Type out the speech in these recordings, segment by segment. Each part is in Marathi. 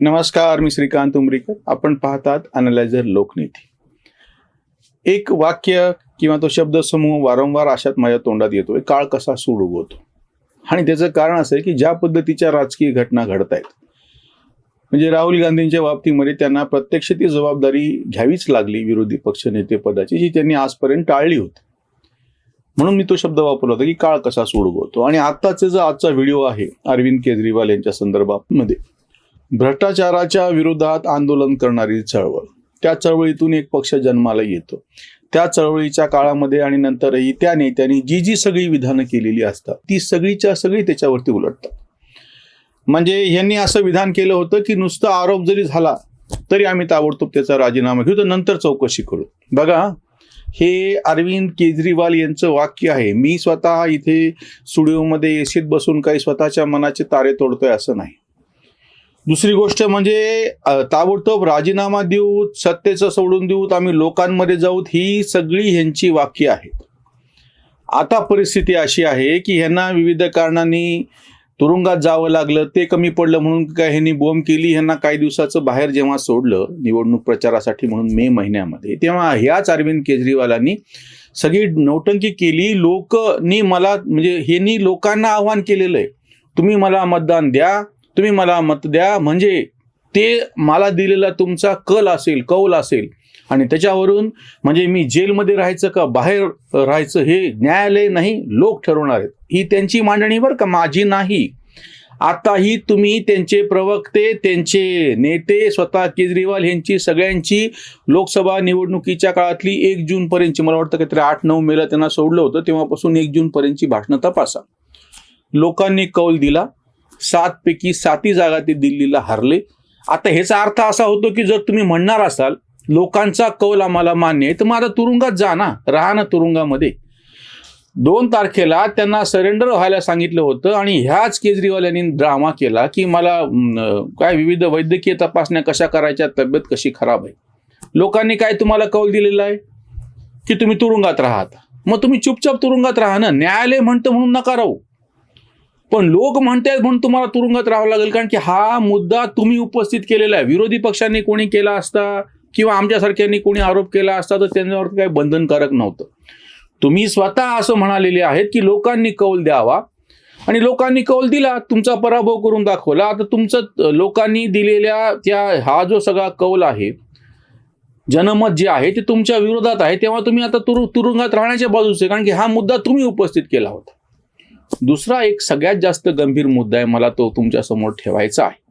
नमस्कार मी श्रीकांत उमरीकर. आपण पाहतात अनालायझर लोकनीती. एक वाक्य किंवा तो शब्दसमूह वारंवार अशात माझ्या तोंडात येतोय. काळ कसा सूड उगवतो? आणि त्याचं कारण असं आहे की ज्या पद्धतीच्या राजकीय घटना घडत आहेत म्हणजे राहुल गांधींच्या बाबतीमध्ये त्यांना प्रत्यक्ष ती जबाबदारी घ्यावीच लागली विरोधी पक्षनेते पदाची जी त्यांनी आजपर्यंत टाळली होती. म्हणून मी तो शब्द वापरला होता की काळ कसा सूड उगवतो. आणि आत्ताचा जो आजचा व्हिडिओ आहे अरविंद केजरीवाल यांच्या संदर्भामध्ये भ्रष्टाचाराच्या विरोधात आंदोलन करणारी चळवळ. त्या चळवळीतून एक पक्ष जन्माला येतो. त्या चळवळीच्या काळामध्ये आणि नंतरही त्या नेत्यांनी जी जी सगळी विधानं केलेली असतात ती सगळीच्या सगळी त्याच्यावरती उलटतात. म्हणजे यांनी असं विधान केलं होतं की नुसतं आरोप जरी झाला तरी आम्ही ताबडतोब त्याचा राजीनामा घेऊ तर नंतर चौकशी करू. बघा हे अरविंद केजरीवाल यांचं वाक्य आहे मी स्वतः इथे स्टुडिओमध्ये एसीत बसून काही स्वतःच्या मनाचे तारे तोडतोय असं नाही. दुसरी गोष्ट म्हणजे ताबडतोब राजीनामा देऊ सत्तेचं सोडून देऊत आम्ही लोकांमध्ये जाऊत ही सगळी ह्यांची वाक्य आहेत आता परिस्थिती अशी आहे की ह्यांना विविध कारणांनी तुरुंगात जावं लागलं ते कमी पडलं म्हणून काय ह्यांनी बोंब केली ह्यांना काही दिवसाचं बाहेर जेव्हा सोडलं निवडणूक प्रचारासाठी म्हणून मे महिन्यामध्ये तेव्हा ह्याच अरविंद केजरीवालांनी सगळी नौटंकी केली लोकनी मला म्हणजे ह्यांनी लोकांना आव्हान केलेलं आहे. तुम्ही मला मतदान द्या तुम्ही मला मत द्या. म्हणजे ते मला दिलेला तुमचा कल असेल कौल असेल. आणि त्याच्यावरून म्हणजे मी जेलमध्ये राहायचं का बाहेर राहायचं हे न्यायालय नाही लोक ठरवणार आहेत. ही त्यांची मांडणी बरं का? माझी नाही. आताही तुम्ही त्यांचे प्रवक्ते त्यांचे नेते स्वतः केजरीवाल यांची सगळ्यांची लोकसभा निवडणुकीच्या काळातली एक जून पर्यंतची मला वाटतं काहीतरी आठ नऊ मेला त्यांना सोडलं होतं. तेव्हापासून एक जून पर्यंतची भाषणं तपासा. लोकांनी कौल दिला. सात पैकी साती जागा ते दिल्लीला हरले. आता ह्याचा अर्थ असा होतो की जर तुम्ही म्हणणार असाल लोकांचा कौल आम्हाला मान्य आहे तर मग आता तुरुंगात जा ना राहा ना तुरुंगामध्ये. दोन तारखेला त्यांना सरेंडर व्हायला सांगितलं होतं आणि ह्याच केजरीवाल यांनी ड्रामा केला की मला काय विविध वैद्यकीय तपासण्या कशा करायच्या तब्येत कशी खराब आहे. लोकांनी काय तुम्हाला कौल दिलेला आहे? की तुम्ही तुरुंगात राहात मग तुम्ही चुपचाप तुरुंगात राहा ना. न्यायालय म्हणतं म्हणून नका राहू. पण लोक म्हणतायत म्हणून तुम्हाला तुरुंगात राहावं लागेल कारण की हा मुद्दा तुम्ही उपस्थित केलेला आहे. विरोधी पक्षांनी कोणी केला असता किंवा आमच्यासारख्यांनी कोणी आरोप केला असता तर त्यांच्यावर काही बंधनकारक नव्हतं. तुम्ही स्वतः असं म्हणालेले आहेत की लोकांनी कौल द्यावा आणि लोकांनी कौल दिला तुमचा पराभव करून दाखवला. आता तुमचं लोकांनी दिलेल्या त्या हा जो सगळा कौल आहे जनमत जे आहे ते तुमच्या विरोधात आहे तेव्हा तुम्ही आता तुरु तुरुंगात राहण्याच्या बाजूचे कारण की हा मुद्दा तुम्ही उपस्थित केला होता. दुसरा एक सगळ्यात जास्त गंभीर मुद्दा आहे मला तो तुमच्यासमोर ठेवायचा आहे.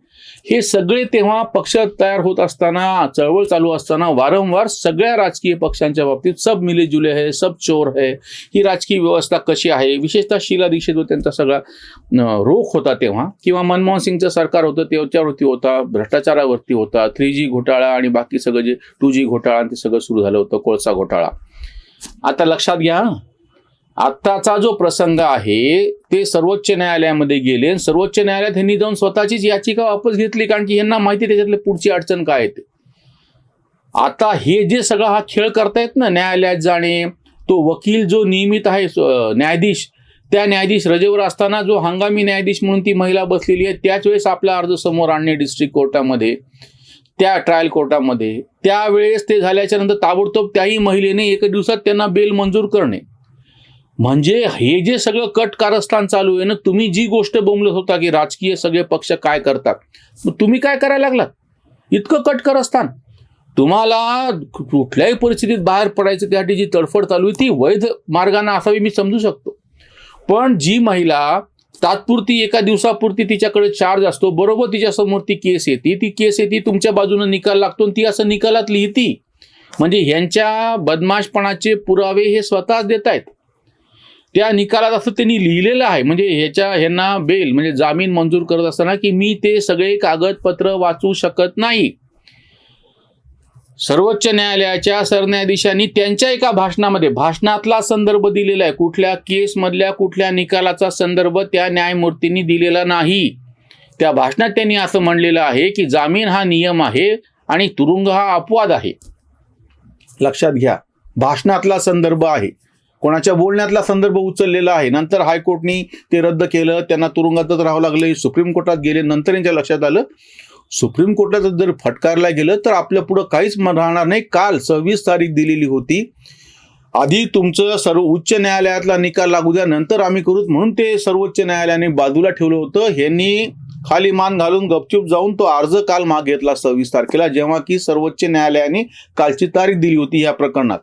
हे सगळे तेव्हा पक्ष तयार होत असताना चळवळ चालू असताना वारंवार सगळ्या राजकीय पक्षांच्या बाबतीत सब मिले जुले है सब चोर है ही राजकीय व्यवस्था कशी आहे? विशेषतः शीला दीक्षित व त्यांचा सगळा रोख होता तेव्हा किंवा मनमोहन सिंगचं सरकार होतं त्याच्यावरती होता भ्रष्टाचारावरती होता थ्री जी घोटाळा आणि बाकी सगळं जे टू जी घोटाळा ते सगळं सुरू झालं होतं कोळसा घोटाळा. आता लक्षात घ्या आत्ताचा जो प्रसंग आहे ते सर्वोच्च न्यायालयामध्ये गेले आणि सर्वोच्च न्यायालयात ह्यांनी जाऊन स्वतःचीच याचिका वापस घेतली कारण की यांना माहिती त्याच्यातले त्याच्यातली पुढची अडचण काय येते आता हे जे सगळा हा खेळ करतायत ना न्यायालयात जाणे तो वकील जो नियमित आहे न्यायाधीश त्या न्यायाधीश रजेवर असताना जो हंगामी न्यायाधीश म्हणून ती महिला बसलेली आहे त्याच वेळेस आपला अर्ज समोर आणणे डिस्ट्रिक्ट कोर्टामध्ये त्या ट्रायल कोर्टामध्ये त्यावेळेस ते झाल्याच्यानंतर ताबडतोब त्याही महिलेने एका दिवसात त्यांना बेल मंजूर करणे. म्हणजे हे जे सगळं कट कारस्थान चालू आहे ना तुम्ही जी गोष्ट बोंबलत होता की राजकीय सगळे पक्ष काय करतात मग तुम्ही काय करायला लागलात? इतकं कट कारस्थान तुम्हाला कुठल्याही परिस्थितीत बाहेर पडायचं त्यासाठी जी तडफड चालू आहे ती वैध मार्गाने असावी मी समजू शकतो. पण जी महिला तात्पुरती एका दिवसापुरती तिच्याकडे चार्ज असतो बरोबर तिच्यासमोर ती केस येते ती केस येते तुमच्या बाजूने निकाल लागतो आणि ती असं निकालात लिहिती. म्हणजे ह्यांच्या बदमाशपणाचे पुरावे हे स्वतःच देत आहेत त्या निकालात असं त्यांनी लिहिलेलं आहे. म्हणजे ह्याच्या ह्यांना बेल म्हणजे जामीन मंजूर करत असताना की मी ते सगळे कागदपत्र वाचू शकत नाही. सर्वोच्च न्यायालयाच्या सरन्यायाधीशांनी त्यांच्या एका भाषणामध्ये भाषणातला संदर्भ दिलेला आहे. कुठल्या केसमधल्या कुठल्या निकालाचा संदर्भ त्या न्यायमूर्तींनी दिलेला नाही. त्या भाषणात त्यांनी असं म्हणलेलं आहे की जामीन हा नियम आहे आणि तुरुंग हा अपवाद आहे. लक्षात घ्या भाषणातला संदर्भ आहे. कोणाच्या बोलण्यातला संदर्भ उचललेला आहे. नंतर हायकोर्टनी ते रद्द केलं. त्यांना तुरुंगातच राहावं लागलं. सुप्रीम कोर्टात गेले. नंतर यांच्या लक्षात आलं सुप्रीम कोर्टात जर फटकारला गेलं तर आपल्या पुढं काहीच राहणार नाही. काल सव्वीस तारीख दिलेली होती. आधी तुमचं सर्व उच्च न्यायालयातला निकाल लागू द्या. नंतर आम्ही करू. म्हणून ते सर्वोच्च न्यायालयाने बाजूला ठेवलं होतं. ह्यांनी खाली मान घालून गपचूप जाऊन तो अर्ज काल माग घेतला सव्वीस तारखेला जेव्हा की सर्वोच्च न्यायालयाने कालची तारीख दिली होती या प्रकरणात.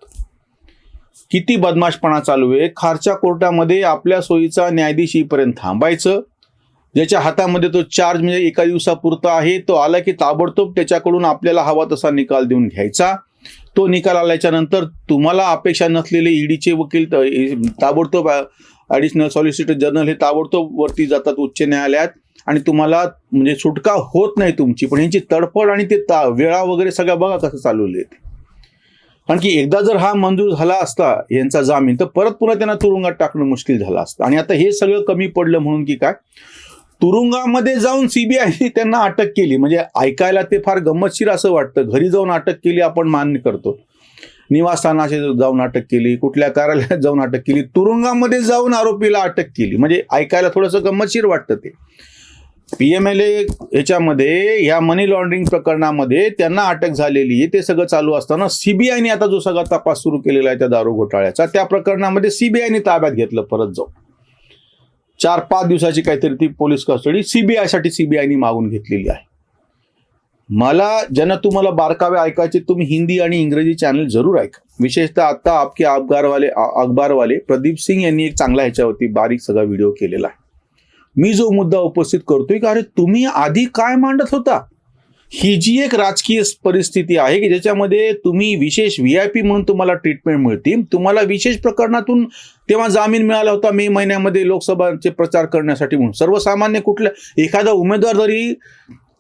किती बदमाशपणा चालू आहे? खारच्या कोर्टामध्ये आपल्या सोयीचा न्यायाधीश येईपर्यंत थांबायचं. ज्याच्या हातामध्ये तो चार्ज म्हणजे एका दिवसापुरता आहे. तो आला की ताबडतोब त्याच्याकडून आपल्याला हवा तसा निकाल देऊन घ्यायचा. तो निकाल आल्याच्यानंतर तुम्हाला अपेक्षा नसलेले ईडीचे वकील ताबडतोब ॲडिशनल सॉलिसिटर जनरल हे ताबडतोब वरती जातात उच्च न्यायालयात. आणि तुम्हाला म्हणजे सुटका होत नाही तुमची. पण यांची तडफड आणि ते ता वेळा वगैरे सगळ्या बघा कसं चालवले कारण की एकदा जर हा मंजूर झाला असता यांचा जामीन तर परत पुन्हा त्यांना तुरुंगात टाकणं मुश्किल झालं असतं. आणि आता हे सगळं कमी पडलं म्हणून की काय? तुरुंगामध्ये जाऊन सीबीआयने त्यांना अटक केली. म्हणजे ऐकायला ते फार गंमतशीर असं वाटतं. घरी जाऊन अटक केली आपण मान्य करतो. निवासस्थानाशी जाऊन अटक केली कुठल्या कार्यालयात जाऊन अटक केली तुरुंगामध्ये जाऊन आरोपीला अटक केली. म्हणजे ऐकायला थोडंसं गंमतशीर वाटतं ते. पीएमएलए याच्यामध्ये या मनी लॉन्ड्रिंग प्रकरणामध्ये त्यांना अटक झालेली आहे. ते सगळं चालू असताना सीबीआयने आता जो सगळा तपास सुरू केलेला आहे त्या दारू घोटाळ्याचा त्या प्रकरणामध्ये सीबीआयने ताब्यात घेतलं परत जाऊ चार पाच दिवसाची काहीतरी ती पोलीस कस्टडी सीबीआयसाठी सीबीआयने मागून घेतलेली आहे. मला ज्यांना तुम्हाला बारकावे ऐकायचे तुम्ही हिंदी आणि इंग्रजी चॅनल जरूर ऐका. विशेषतः आता आपके अखबारवाले अखबारवाले प्रदीप सिंग यांनी एक चांगला ह्याच्यावरती बारीक सगळा व्हिडिओ केलेला आहे. मी जो मुद्दा उपस्थित करतोय की अरे तुम्ही आधी काय मांडत होता? ही जी एक राजकीय परिस्थिती आहे की ज्याच्यामध्ये तुम्ही विशेष व्ही आय पी म्हणून तुम्हाला ट्रीटमेंट मिळते तुम्हाला विशेष प्रकरणातून तेव्हा जामीन मिळाला होता मे महिन्यामध्ये लोकसभाचे प्रचार करण्यासाठी म्हणून. सर्वसामान्य कुठल्या एखादा उमेदवार जरी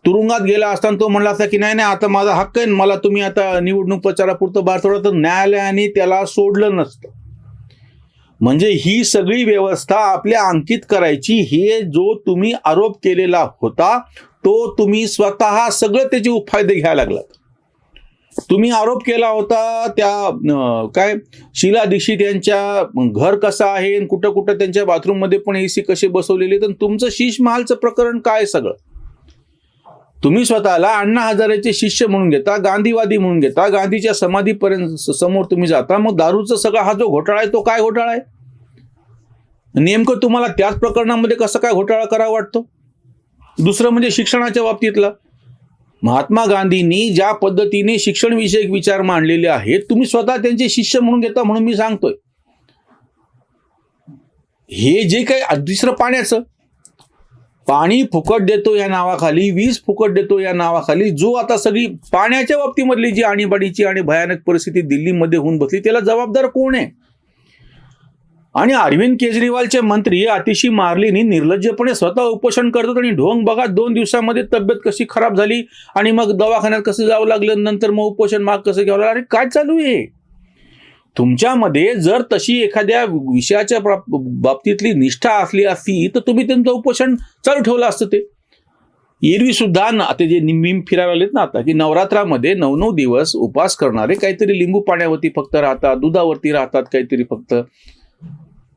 तुरुंगात गेला असताना तो म्हणला असता की नाही नाही आता माझा हक्क आहे मला तुम्ही आता निवडणूक प्रचारापुरतं बाहेर सोडलं तर न्यायालयाने त्याला सोडलं नसतं. म्हणजे ही सगळी व्यवस्था आपल्या अंकित करायची. हे जो तुम्ही आरोप केलेला होता तो तुम्ही स्वतः सगळं त्याचे फायदे घ्यायला लागलात. तुम्ही आरोप केला होता त्या काय शीला दीक्षित यांच्या घर कसं आहे आणि कुठं कुठं त्यांच्या बाथरूममध्ये पण एसी कसे बसवलेले तर तुमचं शीश महालचं प्रकरण काय सगळं? तुम्ही स्वतःला अण्णा हजारेचे शिष्य म्हणून घेता गांधीवादी म्हणून घेता गांधीच्या समाधीपर्यंत समोर तुम्ही जाता मग दारूचा सगळा हा जो घोटाळा आहे तो काय घोटाळा आहे? नेमकं तुम्हाला त्याच प्रकरणामध्ये कसं काय घोटाळा करावा वाटतो? दुसरं म्हणजे शिक्षणाच्या बाबतीतला. महात्मा गांधींनी ज्या पद्धतीने शिक्षणविषयक विचार मांडलेले आहेत तुम्ही स्वतः त्यांचे शिष्य म्हणून घेता म्हणून मी सांगतोय. हे जे काही दुसरं पाण्याचं. पाणी फुकट देतो या नावाखाली वीज फुकट देतो या नावाखाली जो आता सगळी पाण्याच्या बाबतीमधली जी आणीबाणीची आणि भयानक परिस्थिती दिल्लीमध्ये होऊन बसली त्याला जबाबदार कोण आहे? आणि अरविंद केजरीवालचे मंत्री अतिशी मार्लीनी निर्लज्जपणे स्वतः उपोषण करतात आणि ढोंग बघा दोन दिवसामध्ये तब्येत कशी खराब झाली आणि मग दवाखान्यात कसं जावं लागलं नंतर मग उपोषण माग कसं घ्यावं लागलं अरे काय चालू आहे? तुमच्यामध्ये जर तशी एखाद्या विषयाच्या प्रा- बाबतीतली निष्ठा असली असती तर तुम्ही त्यांचं उपोषण चालू ठेवलं असतं ते. एरवी सुद्धा न- आता जे निंबीम फिरायला आलेत ना आता की नवरात्रामध्ये नऊ नऊ दिवस उपवास करणारे काहीतरी लिंबू पाण्यावरती फक्त राहतात दुधावरती राहतात काहीतरी फक्त.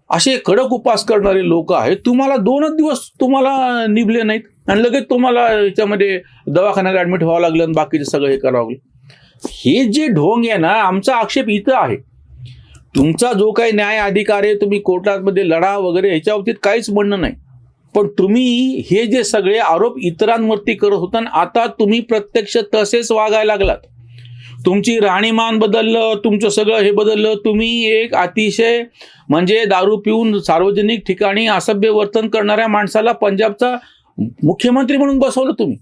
असे कडक उपवास करणारे लोक आहेत. तुम्हाला दोनच दिवस तुम्हाला निभले नाहीत. आणि लगेच तुम्हाला याच्यामध्ये दवाखान्यात ऍडमिट व्हावं लागलं आणि बाकीचे सगळं हे करावं लागलं. हे जे ढोंग आहे ना आमचा आक्षेप इथं आहे. तुमचा जो काही न्याय अधिकार आहे तुम्ही कोर्टामध्ये लढा वगैरे ह्याच्या बाबतीत काहीच म्हणणं नाही. पण तुम्ही हे जे सगळे आरोप इतरांवरती करत होता आणि आता तुम्ही प्रत्यक्ष तसेच वागायला लागलात. तुमची राहणीमान बदललं तुमचं सगळं हे बदललं तुम्ही एक अतिशय म्हणजे दारू पिऊन सार्वजनिक ठिकाणी असभ्य वर्तन करणाऱ्या माणसाला पंजाबचा मुख्यमंत्री म्हणून बसवलं तुम्ही.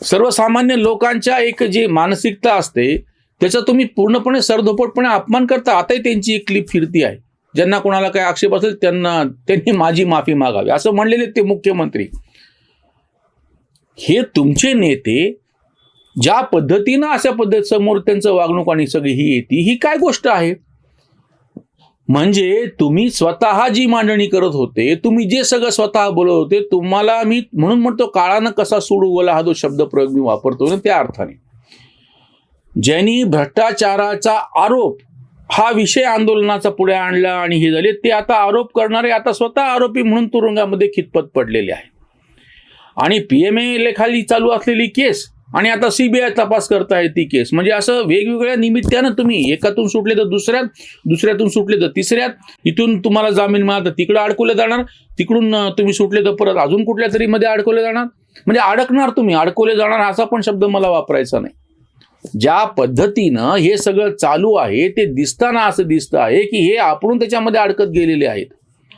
सर्वसामान्य लोकांच्या एक जी मानसिकता असते त्याचा तुम्ही पूर्णपणे सरधोपटपणे अपमान करता. आताही त्यांची एक क्लिप फिरती आहे. ज्यांना कोणाला काही आक्षेप असेल त्यांना त्यांनी माझी माफी मागावी. असं म्हणलेले ते मुख्यमंत्री. हे तुमचे नेते ज्या पद्धतीनं अशा पद्धत समोर त्यांचं वागणूक आणि सगळी ही येते ही काय गोष्ट आहे? म्हणजे तुम्ही स्वतः जी मांडणी करत होते तुम्ही जे सगळं स्वतः बोलत होते तुम्हाला मी म्हणून म्हणतो काळानं कसा सोडू बोला हा जो शब्द प्रयोग मी वापरतो ना त्या अर्थाने. ज्यांनी भ्रष्टाचाराचा आरोप हा विषय आंदोलनाचा पुढे आणला आणि हे झाले ते आता आरोप करणारे आता स्वतः आरोपी म्हणून तुरुंगामध्ये खितपत पडलेले आहे. आणि पी एम एल चालू असलेली केस आणि आता सीबीआय तपास करताय ती केस. म्हणजे असं वेगवेगळ्या निमित्तानं तुम्ही एकातून सुटले तर दुसऱ्यात दुसऱ्यातून सुटले तर तिसऱ्यात इथून तुम्हाला जामीन मिळाला तर तिकडं अडकवलं जाणार तिकडून तुम्ही सुटले तर परत अजून कुठल्या तरी मध्ये अडकवले जाणार. म्हणजे अडकणार तुम्ही अडकवले जाणार असा पण शब्द मला वापरायचा नाही. ज्या पद्धतीनं हे सगळं चालू आहे ते दिसताना असं दिसतं आहे की हे आपण त्याच्यामध्ये अडकत गेलेले आहेत.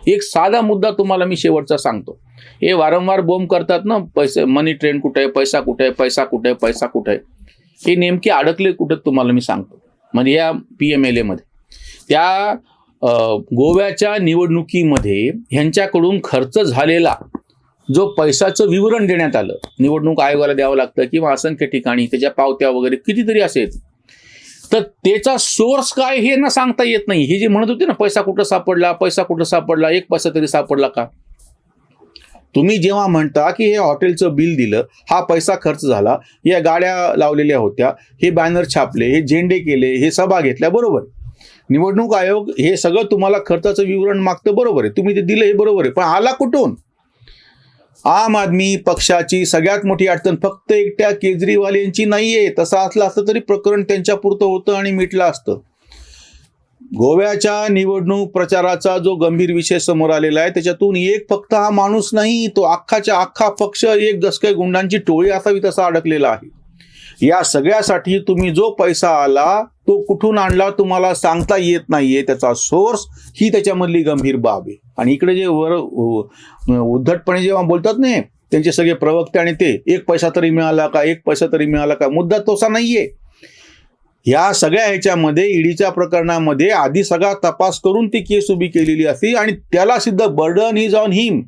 एक साधा मुद्दा तुम्हाला मी शेवटचा सांगतो. हे वारंवार बोंब करतात ना पैसे मनी ट्रेंड कुठे आहे पैसा कुठे आहे पैसा कुठे आहे पैसा कुठे आहे? हे नेमके अडकले कुठे तुम्हाला मी सांगतो. म्हणजे या पी एम एल एमध्ये त्या गोव्याच्या निवडणुकीमध्ये ह्यांच्याकडून खर्च झालेला जो पैशाचं विवरण देण्यात आलं निवडणूक आयोगाला द्यावं लागतं किंवा असंख्य ठिकाणी त्याच्या पावत्या वगैरे कितीतरी असेल तर त्याचा सोर्स काय हे ना सांगता येत नाही. हे जे म्हणत होते ना पैसा कुठं सापडला पैसा कुठं सापडला एक पैसा तरी सापडला का? तुम्ही जेव्हा म्हणता की हे हॉटेलचं बिल दिलं हा पैसा खर्च झाला या गाड्या लावलेल्या होत्या हे बॅनर छापले हे झेंडे केले हे सभा घेतल्या बरोबर. निवडणूक आयोग हे सगळं तुम्हाला खर्चाचं विवरण मागतं बरोबर आहे. तुम्ही ते दिलं हे बरोबर आहे. पण आला कुठून? आम आदमी पक्षाची सगळ्यात मोठी अडचण फक्त एकट्या केजरीवाल यांची नाहीये. तसं असलं असतं तरी प्रकरण त्यांच्या पुरतं होतं आणि मिटलं असतं. गोव्याच्या निवडणूक प्रचाराचा जो गंभीर विषय समोर आलेला आहे त्याच्यातून एक फक्त हा माणूस नाही तो अख्खाच्या अख्खा पक्ष एक दसके गुंडांची टोळी असावी तसा अडकलेला आहे. या सगळ्यासाठी तुम्ही जो पैसा आला तो कुठून आणला तुम्हाला सांगता येत नाहीये. त्याचा सोर्स ही त्याच्यामधली गंभीर बाब आहे. आणि इकडे जे वर उद्धटपणे जेव्हा बोलतात नाही त्यांचे सगळे प्रवक्ते आणि ते एक पैसा तरी मिळाला का एक पैसा तरी मिळाला का मुद्दा तसा नाहीये. या सगळ्या ह्याच्यामध्ये ईडीच्या प्रकरणामध्ये आधी सगळा तपास करून ती केस उभी केलेली असती आणि त्याला सिद्ध बर्डन इज ऑन हिम.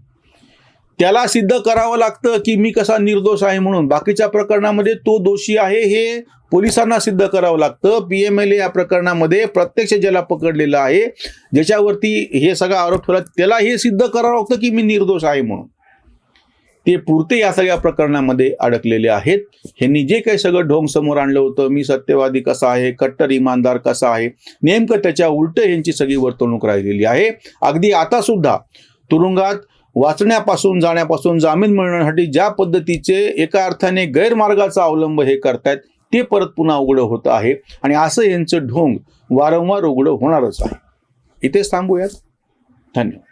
त्याला सिद्ध करावं लागतं की मी कसा निर्दोष आहे म्हणून. बाकीच्या प्रकरणामध्ये तो दोषी आहे हे पोलिसांना सिद्ध करावं लागतं. पी एम एल ए या प्रकरणामध्ये प्रत्यक्ष ज्याला पकडलेलं आहे ज्याच्यावरती हे सगळा आरोप ठेवला त्याला हे सिद्ध करावं लागतं की मी निर्दोष आहे म्हणून. ते पुरते या सगळ्या प्रकरणामध्ये अडकलेले आहेत. ह्यांनी जे काही सगळं ढोंग समोर आणलं होतं मी सत्यवादी कसा आहे कट्टर इमानदार कसा आहे नेमकं त्याच्या उलट यांची सगळी वर्तणूक राहिलेली आहे. अगदी आता सुद्धा तुरुंगात वाचण्यापासून जाण्यापासून जामीन मिळण्यासाठी ज्या पद्धतीचे एका अर्थाने गैरमार्गाचा अवलंब हे करतायत ते परत पुन्हा उघडं होत आहे. आणि असं यांचं ढोंग वारंवार उघडं होणारच आहे. इथेच थांबूयात. धन्यवाद.